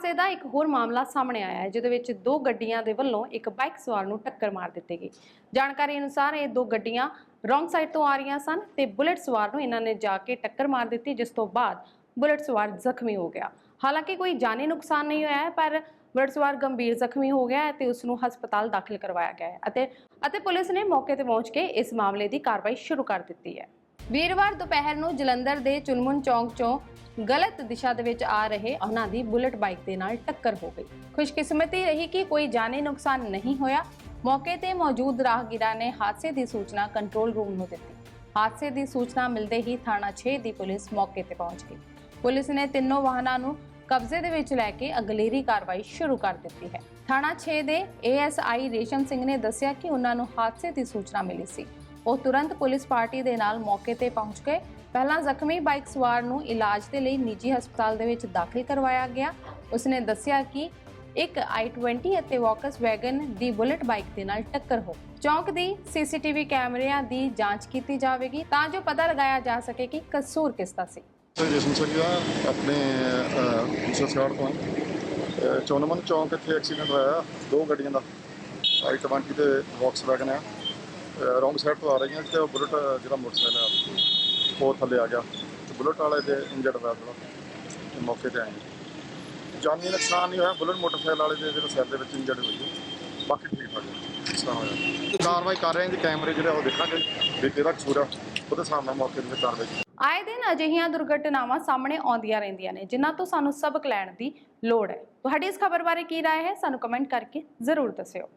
ਹਾਦਸੇ ਦਾ ਇੱਕ ਹੋਰ ਮਾਮਲਾ ਸਾਹਮਣੇ ਆਇਆ ਹੈ, ਜਿਹਦੇ ਵਿੱਚ ਦੋ ਗੱਡੀਆਂ ਦੇ ਵੱਲੋਂ ਇੱਕ ਬਾਈਕ ਸਵਾਰ ਨੂੰ ਟੱਕਰ ਮਾਰ ਦਿੱਤੀ ਗਈ। ਜਾਣਕਾਰੀ ਅਨੁਸਾਰ ਇਹ ਦੋ ਗੱਡੀਆਂ ਰੋਂਗ ਸਾਈਡ ਤੋਂ ਆ ਰਹੀਆਂ ਸਨ ਤੇ ਬੁਲਟ ਸਵਾਰ ਨੂੰ ਇਹਨਾਂ ਨੇ ਜਾ ਕੇ ਟੱਕਰ ਮਾਰ ਦਿੱਤੀ, ਜਿਸ ਤੋਂ ਬਾਅਦ ਬੁਲਟ ਸਵਾਰ ਜ਼ਖਮੀ ਹੋ ਗਿਆ। ਹਾਲਾਂਕਿ ਕੋਈ ਜਾਨੀ ਨੁਕਸਾਨ ਨਹੀਂ ਹੋਇਆ ਹੈ, ਪਰ ਬੁਲਟ ਸਵਾਰ ਗੰਭੀਰ ਜ਼ਖਮੀ ਹੋ ਗਿਆ ਹੈ ਤੇ ਉਸ ਨੂੰ ਹਸਪਤਾਲ ਦਾਖਲ ਕਰਵਾਇਆ ਗਿਆ ਹੈ ਅਤੇ ਅਤੇ ਪੁਲਿਸ ਨੇ ਮੌਕੇ ਤੇ ਪਹੁੰਚ ਕੇ ਇਸ ਮਾਮਲੇ ਦੀ ਕਾਰਵਾਈ ਸ਼ੁਰੂ ਕਰ ਦਿੱਤੀ ਹੈ। ਵੀਰਵਾਰ ਦੁਪਹਿਰ ਨੂੰ ਜਲੰਧਰ ਦੇ ਚੁਲਮੁਨ ਚੌਂਕ 'ਚੋਂ ਗਲਤ ਦਿਸ਼ਾ ਦੇ ਵਿੱਚ ਆ ਰਹੇ ਉਹਨਾਂ ਦੀ ਬੁਲਟ ਬਾਈਕ ਦੇ ਨਾਲ ਟੱਕਰ ਹੋ ਗਈ। ਖੁਸ਼ਕਿਸਮਤੀ ਰਹੀ ਕਿ ਕੋਈ ਜਾਨੀ ਨੁਕਸਾਨ ਨਹੀਂ ਹੋਇਆ। ਮੌਕੇ ਤੇ ਮੌਜੂਦ ਰਾਹਗੀਰਾਂ ਨੇ ਹਾਦਸੇ ਦੀ ਸੂਚਨਾ ਕੰਟਰੋਲ ਰੂਮ ਨੂੰ ਦਿੱਤੀ। ਹਾਦਸੇ ਦੀ ਸੂਚਨਾ ਮਿਲਦੇ ਹੀ ਥਾਣਾ 6 ਦੀ ਪੁਲਿਸ ਮੌਕੇ ਤੇ ਪਹੁੰਚ ਗਈ। ਪੁਲਿਸ ਨੇ ਤਿੰਨੋਂ ਵਾਹਨਾਂ ਨੂੰ ਕਬਜ਼ੇ ਦੇ ਵਿੱਚ ਲੈ ਕੇ ਅਗਲੇਰੀ ਕਾਰਵਾਈ ਸ਼ੁਰੂ ਕਰ ਦਿੱਤੀ ਹੈ। ਥਾਣਾ 6 ਦੇ ਏਐਸਆਈ ਰੇਸ਼ਮ ਸਿੰਘ ਨੇ ਦੱਸਿਆ ਕਿ ਉਹਨਾਂ ਨੂੰ ਹਾਦਸੇ ਦੀ ਸੂਚਨਾ ਮਿਲੀ ਸੀ। ਉਹ ਤੁਰੰਤ ਪੁਲਿਸ ਪਾਰਟੀ ਦੇ ਨਾਲ ਮੌਕੇ ਤੇ ਪਹੁੰਚ ਗਏ। ਪਹਿਲਾਂ ਜ਼ਖਮੀ ਬਾਈਕ ਸਵਾਰ ਨੂੰ ਇਲਾਜ ਦੇ ਲਈ ਨਿੱਜੀ ਹਸਪਤਾਲ ਦੇ ਵਿੱਚ ਦਾਖਲ ਕਰਵਾਇਆ ਗਿਆ। ਉਸਨੇ ਦੱਸਿਆ ਕਿ ਇੱਕ i20 ਅਤੇ ਵੌਕਸ ਵੈਗਨ ਦੀ ਬੁਲਟ ਬਾਈਕ ਦੇ ਨਾਲ ਟੱਕਰ ਹੋ। ਗਈ। ਚੌਂਕ ਦੀ ਸੀਸੀਟੀਵੀ ਕੈਮਰਿਆਂ ਦੀ ਜਾਂਚ ਕੀਤੀ ਜਾਵੇਗੀ ਤਾਂ ਜੋ ਪਤਾ ਲਗਾਇਆ ਜਾ ਸਕੇ ਕਿ ਕਸੂਰ ਕਿਸ ਦਾ ਸੀ। ਸਰ ਜਸ਼ਨ ਸਿੰਘ ਦਾ ਆਪਣੇ ਸੰਸਕਾਰ ਤੋਂ ਅਹ, ਚੌਨਮਨ ਚੌਂਕ ਇੱਥੇ ਐਕਸੀਡੈਂਟ ਹੋਇਆ। ਦੋ ਗੱਡੀਆਂ ਦਾ ਆਈ 20 ਤੇ ਵੌਕਸ ਵੈਗਨ ਆ। ਰੋਂਗ ਸਾਈਡ ਤੋਂ ਆ ਰਹੀਆਂ ਤੇ ਉਹ ਬੁਲਟ ਜਿਹੜਾ ਮੋਟਰਸਾਈਕਲ ਆ ਉਹ ਥੱਲੇ ਆ ਗਿਆ ਤੇ ਬੁਲਟ ਵਾਲੇ ਦੇ ਇੰਜਰਡ ਹੋਇਆ ਥੋੜਾ ਤੇ ਮੌਕੇ ਤੇ ਆਏ ਜਾਨੀ ਨੁਕਸਾਨ ਨਹੀਂ ਹੋਇਆ ਬੁਲਟ ਮੋਟਰਸਾਈਕਲ ਵਾਲੇ ਦੇ ਜਿਹੜਾ ਸਿਰ ਦੇ ਵਿੱਚ ਇੰਜਰਡ ਹੋਈ ਹੈ। ਬਾਕੀ ਠੀਕ ਠਾਕ ਹੈ ਨੁਕਸਾਨ ਹੋਇਆ ਕਾਰਵਾਈ ਕਰ ਰਹੇ ਹਾਂ ਜੀ ਕੈਮਰੇ ਜਿਹੜੇ ਉਹ ਦੇਖਾਂਗੇ ਵੀ ਕਿਹਦਾ ਕਸੂਰ ਆ ਉਹਦੇ ਹਿਸਾਬ ਨਾਲ ਮੌਕੇ ਤੇ ਕਾਰਵਾਈ ਆਏ ਦਿਨ ਅਜਿਹੀਆਂ ਦੁਰਘਟਨਾਵਾਂ ਸਾਹਮਣੇ ਆਉਂਦੀਆਂ ਰਹਿੰਦੀਆਂ ਨੇ ਜਿਨ੍ਹਾਂ ਤੋਂ ਸਾਨੂੰ ਸਬਕ ਲੈਣ ਦੀ ਲੋੜ ਹੈ ਤੁਹਾਡੀ ਇਸ ਖਬਰ ਬਾਰੇ ਕੀ رائے ਹੈ ਸਾਨੂੰ ਕਮੈਂਟ ਕਰਕੇ ਜ਼ਰੂਰ ਦੱਸਿਓ